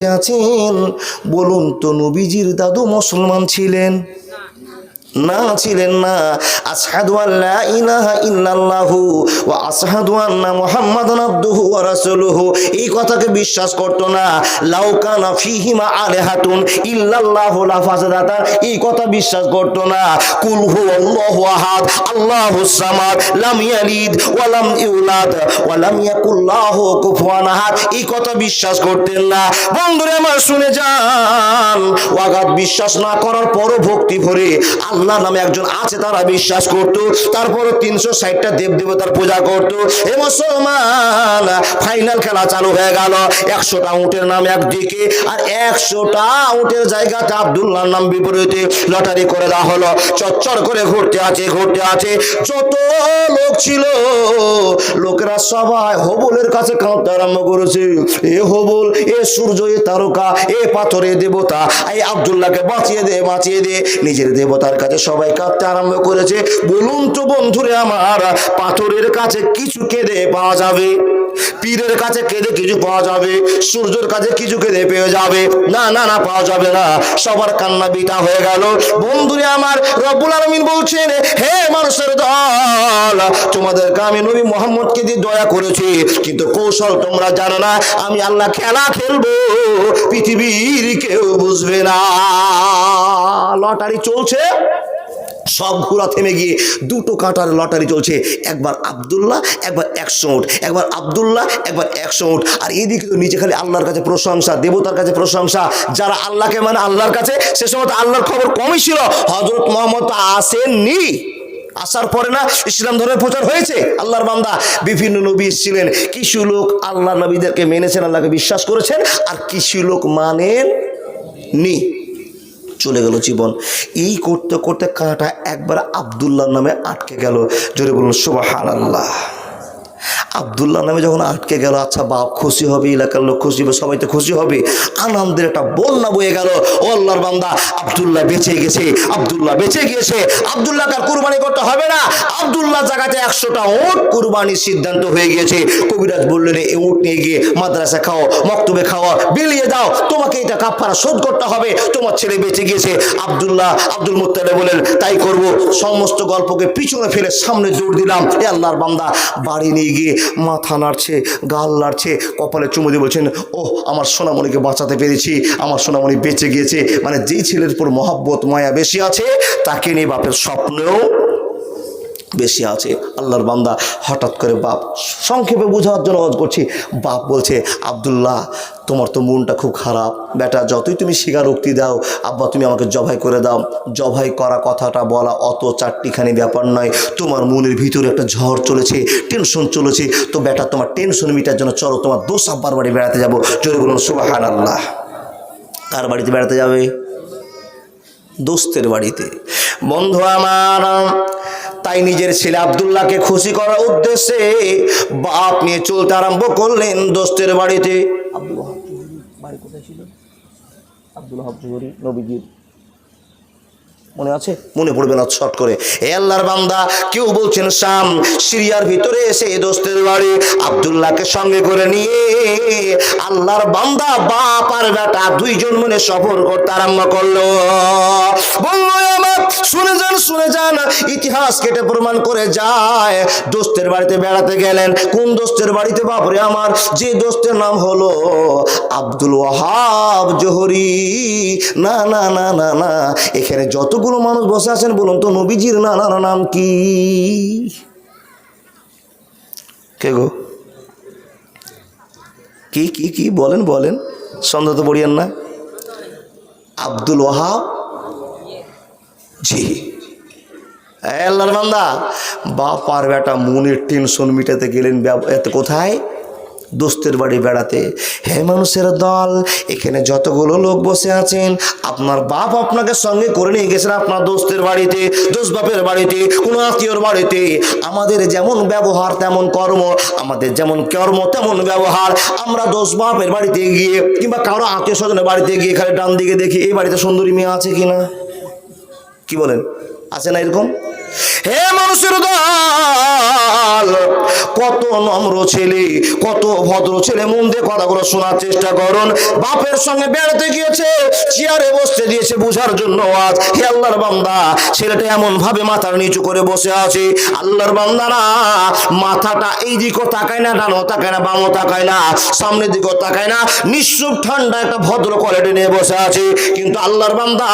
আছেন? বলুন তো নবীজির দাদু মুসলমান ছিলেন? না ছিলেন না। আশহাদু আল্লা ইলাহা ইল্লাল্লাহু ওয়া আশহাদু আন্না এই কথাকে বিশ্বাস করতো না। লাউ এই কথা বিশ্বাস না। আহাদ সামাদ, লাম ইয়ালিদ ওয়া লাম ইউলাদ ওয়া লাম কুফুয়ান আহাদ। এই কথা বিশ্বাস করতেন না। বন্ধুরে, আমার শুনে যান। ওয়াগাত বিশ্বাস না করার পরও ভক্তি ভরে আল্লাহ নামে একজন আছে তারা বিশ্বাস করত। তারপরও তিনশো ষাটটা দেব দেবতার পূজা করত। এ মুসলমান ফাইনাল খেলা চালু হয়ে গেল। একশোটা উটের নাম একদিকে আর একশোটা উটের জায়গাতে আবদুল্লাহর নাম বিপরীতে লটারি করে দেওয়া হলো। চচ্চর করে ঘুরতে আছে ঘুরতে আছে। যত লোক ছিল, লোকেরা সবাই হবলের কাছে কাঁদতে আরম্ভ করেছে। এ হবল, এ সূর্য, এ তারকা, এ পাথরে দেবতা, এই আবদুল্লাহকে বাঁচিয়ে দে বাঁচিয়ে দে, নিজের দেবতার কাছে সবাই কাঁদতে আরম্ভ করেছে। বলুন তো বন্ধুরে আমার পাথরের কাছে কিছু কেঁদে পাওয়া যাবে? পীরের কাছে কেঁদে কিছু পাওয়া যাবে, সূর্যের কাছে কিছু কেঁদে পেয়ে যাবে। না না না, পাওয়া যাবে না। সবার কান্না বিটা হয়ে গেল। বন্ধুরে আমার, রব্বুল আলমিন বলছেন, হে মানুষের দল, তোমাদেরকে আমি নবী মোহাম্মদকে দিয়ে দয়া করেছি, কিন্তু কৌশল তোমরা জানো না। আমি আল্লাহ খেলা খেলব, পৃথিবীর কেউ বুঝবে না। লটারি চলছে। সব ঘোরা থেমে গিয়ে দুটো কাঁটার লটারি চলছে। একবার আবদুল্লাহ, একবার একশো উঠ। একবার আবদুল্লাহ, একবার একশো উঠ। আর এদিকে তো নিচে খালি আল্লাহর কাছে প্রশংসা, দেবতার কাছে প্রশংসা। যারা আল্লাহকে মানে আল্লাহর কাছে, সে সময় তো আল্লাহর খবর কমই ছিল। হজরত মোহাম্মদ আসেননি। আসার পরে না ইসলাম ধর্মের প্রচার হয়েছে আল্লাহর বান্দা। বিভিন্ন নবী এসেছিলেন। কিছু লোক আল্লাহ নবীদেরকে মেনেছেন, আল্লাহকে বিশ্বাস করেছেন, আর কিছু লোক মানেন নি চলে গেল জীবন। এই করতে করতে কাঁটা একবার আবদুল্লাহ নামে আটকে গেল। জোরে বলুন সুবাহ আল্লাহ আবদুল্লাহ নামে যখন আটকে গেল আচ্ছা বাপ খুশি হবে, এলাকার লোক খুশি হবে, সবাই তো খুশি হবে। আনন্দের একটা বন্যা বয়ে গেল। ও আল্লাহর বান্দা, আবদুল্লাহ বেঁচে গেছে, আবদুল্লাহ বেঁচে গিয়েছে। আবদুল্লাহকে তার কুরবানি করতে হবে না। আবদুল্লাহ জায়গাতে একশোটা ওট কুরবানির সিদ্ধান্ত হয়ে গিয়েছে। কবিরাজ বললেন এই উট নিয়ে গিয়ে মাদ্রাসা খাও, মক্তবে খাওয়া বিলিয়ে দাও। তোমাকে এটা কাপড়া শোধ করতে হবে। তোমার ছেলে বেঁচে গিয়েছে। আবদুল্লাহ আব্দুল মুত্তালে বলেন তাই করব। সমস্ত গল্পকে পিছনে ফেলে সামনে জোর দিলাম। এ আল্লাহর বান্দা, বাড়ি নিয়ে গিয়ে মাথা নাড়ছে, গাল নাড়ছে, কপালে চুমু দিয়ে বলছেন ও আমার সোনামণিকে বাঁচাতে পেরেছি, আমার সোনামণি বেঁচে গিয়েছে। মানে যেই ছেলের উপর মহাব্বত, মায়া বেশি আছে, তাকে নিয়ে বাপের স্বপ্নেও বেশি আছে। আল্লাহর বান্দা হঠাৎ করে বাপ, সংক্ষেপে বোঝানোর জন্য করছি, বাপ বলছে, আব্দুল্লাহ, তোমার তো মনটা খুব খারাপ। বেটা, যতই তুমি স্বীকারোক্তি দাও, আব্বা, তুমি আমাকে জবাই করে দাও। জবাই করা কথাটা বলা অত চারটিখানি ব্যাপার নয়। তোমার মনের ভিতরে একটা ঝড় চলেছে, টেনশন চলেছে। তো বেটা, তোমার টেনশন মিটার জন্য চলো, তোমার দোষ আব্বার বাড়ি বেড়াতে যাব। জোরে বলুন সুবাহান আল্লাহ কার বাড়িতে বেড়াতে যাবে? দোস্তের বাড়িতে। বন্ধু আমার তাই নিজের ছেলে আবদুল্লাহকে খুশি করার উদ্দেশ্যে বাপ নিয়ে চলতে আরম্ভ করলেন দোস্তের বাড়িতে। আব্দুল বাড়ি কোথায় ছিল? আব্দুল ওয়াহাব নবীজির। মনে আছে? মনে পড়বে না শর্ট করে। এ আল্লাহর বান্দা কেউ বলছেন শাম সিরিয়ার ভিতরে এসে দোস্তের বাড়ি। আবদুল্লাহকে সঙ্গে করে নিয়ে আল্লাহর বান্দা বাপ আর বেটা দুইজন মনে সফর করতে আরম্ভ করল। বলল শুনে যান শুনে যান, ইতিহাস কেটে প্রমাণ করে যায়। দোস্তের বাড়িতে বেড়াতে গেলেন। কোন দোস্তের বাড়িতে? বাপরে আমার, যে দোস্তের নাম হলো আব্দুল ওয়াহাব জোহরি। না না না না না। এখানে যতগুলো মানুষ বসে আছেন, বলুন তো নবীজির না না নাম কি? কে গো? কি কি কি? বলেন বলেন। সন্দেহ তো পড়িয়েন না। আব্দুল ওয়াহাব জি। আল্লাহর বান্দা, বাপ আর বেটা মনের টেনশন মিটাতে গেলেন এতে কোথায়? দোস্তের বাড়ি বেড়াতে। হে মানুষের দল, এখানে যতগুলো লোক বসে আছেন, আপনার বাপ আপনাকে সঙ্গে করে নিয়ে গেছেন আপনার দোস্তের বাড়িতে, দোস্ত বাপের বাড়িতে, কোনো আত্মীয়র বাড়িতে। আমাদের যেমন ব্যবহার তেমন কর্ম, আমাদের যেমন কর্ম তেমন ব্যবহার। আমরা দোস্ত বাপের বাড়িতে গিয়ে কিংবা কারও আত্মীয় স্বজনের বাড়িতে গিয়ে খালি ডান দিকে দেখি, এই বাড়িতে সুন্দরী মেয়ে আছে কিনা? কি বলেন? আছে না এরকম? হে মানুষের দল, কত নম্র ছেলে, কত ভদ্র ছেলে, মন দিয়ে কথাগুলো শোনার চেষ্টা করুন। বাপের সঙ্গে বেড়াতে গিয়েছে, চেয়ারে বসতে দিয়েছে বুঝার জন্য আজ হে আল্লাহর বান্দা, ছেলেটা এমন ভাবে মাথার নিচু করে বসে আছে। আল্লাহর বান্দা না মাথাটা এই দিকও তাকায় না ডানো তাকায় না, বামও তাকায় না, সামনের দিকেও তাকায় না। নিঃসুপ ঠান্ডা একটা ভদ্র কোয়ালিটি নিয়ে বসে আছে। কিন্তু আল্লাহর বান্দা,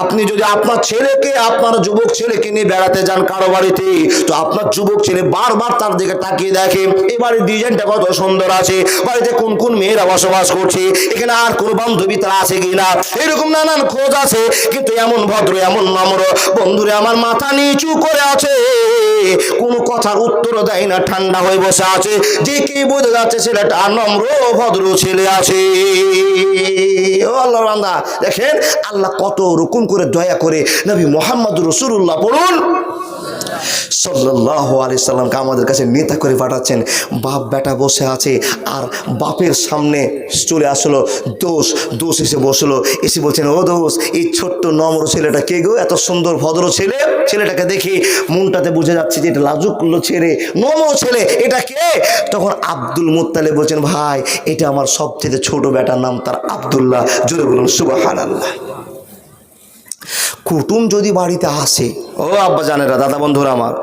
আপনি যদি আপনার ছেলেকে, আপনার যুবক ছেলেকে নিয়ে বেড়াতে যান কারও বাড়িতে তো আপনার যুবক ছেলে বারবার তার দিকে তাকিয়ে দেখে বাড়ির ডিজাইনটা কত সুন্দর আছে, বাড়িতে কোন কোন মেয়েরা বসবাস করছে, এখানে আর কোন বান্ধবী তারা আছে কিনা? এরকম নানান খোঁজ আছে, কিন্তু এমন ভদ্র, এমন নম্র বন্ধুরে আমার মাথা নিচু করে আছে। কোনো কথার উত্তর দেয় না, ঠান্ডা হয়ে বসে আছে। যে কে বোঝা যাচ্ছে ছেলেটা নম্র, ভদ্র ছেলে আছে। আল্লাহ দেখেন আল্লাহ কত রকম করে দয়া করে নবী মোহাম্মদ রসুল্লাহ পড়ুন সাল্লাহ আলি সাল্লামকে আমাদের কাছে নেতা করে পাঠাচ্ছেন। বাপ বেটা বসে আছে আর বাপের সামনে চলে আসলো দোষ। দোষ এসে বসল। এসে বলছেন, ও দোষ, এই ছোট্ট নম্র ছেলেটা কে গো? এত সুন্দর ভদ্র ছেলে। ছেলেটাকে দেখি মনটাতে বুঝে যাচ্ছে যে এটা লাজুকলো ছেলে, নম্র ছেলে। এটা কে? তখন আব্দুল মুত্তালে বলছেন, ভাই, এটা আমার সবচেয়ে ছোট বেটার নাম তার আব্দুল্লাহ। জোরে বলুন সুবাহ আল্লাহ কুটুম যদি বাড়িতে আসে ও আব্বা জানেরা দাদা বন্ধুরা আমার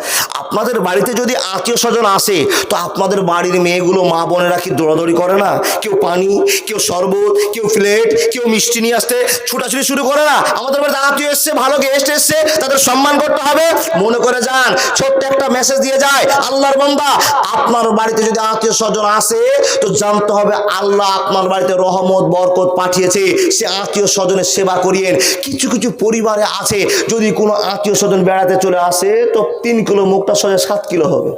আপনাদের বাড়িতে যদি আত্মীয় স্বজন আসে, তো আপনাদের বাড়ির মেয়েগুলো মা বোনেরা কি দৌড়াদৌড়ি করে না? কেউ পানি, কেউ শরবত, কেউ প্লেট কেউ মিষ্টি নিয়ে আসতে ছুটাছুটি শুরু করে না? আমাদের বাড়িতে আত্মীয় এসছে, ভালো গেস্ট এসছে, তাদের সম্মান করতে হবে। মনে করে যান, ছোট্ট একটা মেসেজ দিয়ে যায়, আল্লাহর বান্দা, আপনার বাড়িতে যদি আত্মীয় স্বজন আসে, তো জানতে হবে আল্লাহ আপনার বাড়িতে রহমত, বরকত পাঠিয়েছে। সে আত্মীয় স্বজনের সেবা করিয়েন। কিছু কিছু পরিবারে আছে, যদি কোনো আত্মীয় স্বজন বেড়াতে চলে আসে, তো তিন কিলো মুখটা সজে সাত কিলো হবে।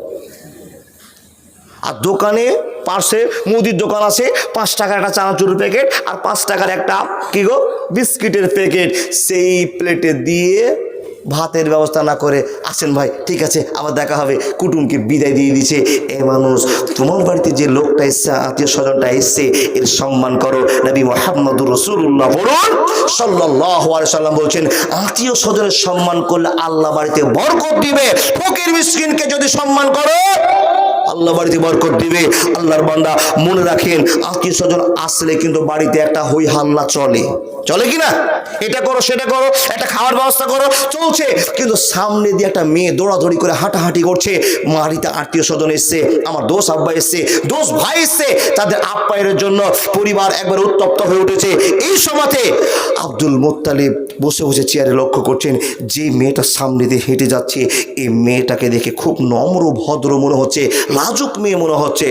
আর দোকানে পাশে মুদির দোকান আছে, পাঁচ টাকার একটা চানাচুরের প্যাকেট আর পাঁচ টাকার একটা কি গো, বিস্কিটের প্যাকেট। সেই প্লেটে দিয়ে ভাতের ব্যবস্থা না করে আসেন ভাই, ঠিক আছে, আবার দেখা হবে। কুটুমকে বিদায় দিয়ে দিছে। এ মানুষ, তোমার বাড়িতে যে লোকটা এসছে, আত্মীয় স্বজনটা এসছে, এর সম্মান করো। নবী মোহাম্মদুর রসুল্লাহ বলুন সাল্লাহ সাল্লাম বলছেন, আত্মীয় স্বজনের সম্মান করলে আল্লাহ বাড়িতে বরকত দিবে। ফকির মিসকিনকে যদি সম্মান করো আল্লাহ বাড়িতে বরকত দিবে। আল্লাহর বান্দা, মনে রাখেন আত্মীয় স্বজন আসলে কিন্তু বাড়িতে একটা হই হাল্লা চলে। চলে কি না এটা করো, সেটা করো, একটা খাওয়ার ব্যবস্থা করো, চলছে। কিন্তু সামনে দিয়ে একটা মেয়ে দৌড়াদৌড়ি করে হাঁটাহাঁটি করছে, বাড়িতে আত্মীয় স্বজন এসছে, আমার দোষ আব্বা এসছে, দোষ ভাই এসছে, তাদের আপ্যায়নের জন্য পরিবার একবার উত্তপ্ত হয়ে উঠেছে। এই সময়তে আব্দুল মোত্তালিব বসে বসে চেয়ারে লক্ষ্য করছেন, যে মেয়েটা সামনে দিয়ে হেঁটে যাচ্ছে, এই মেয়েটাকে দেখে খুব নম্র ভদ্র মনে হচ্ছে। লাজুক মেয়ে মনে হচ্ছে।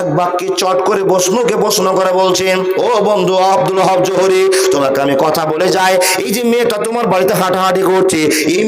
এক বাক্যে চট করে বসনুকে প্রশ্ন করে বলছেন, ও বন্ধু আব্দুল হব জোহরি, তোমাকে আমি কথা বলে যাই। এই যে মেয়েটা তোমার বাড়িতে হাঁটাহাঁটি করছে, এই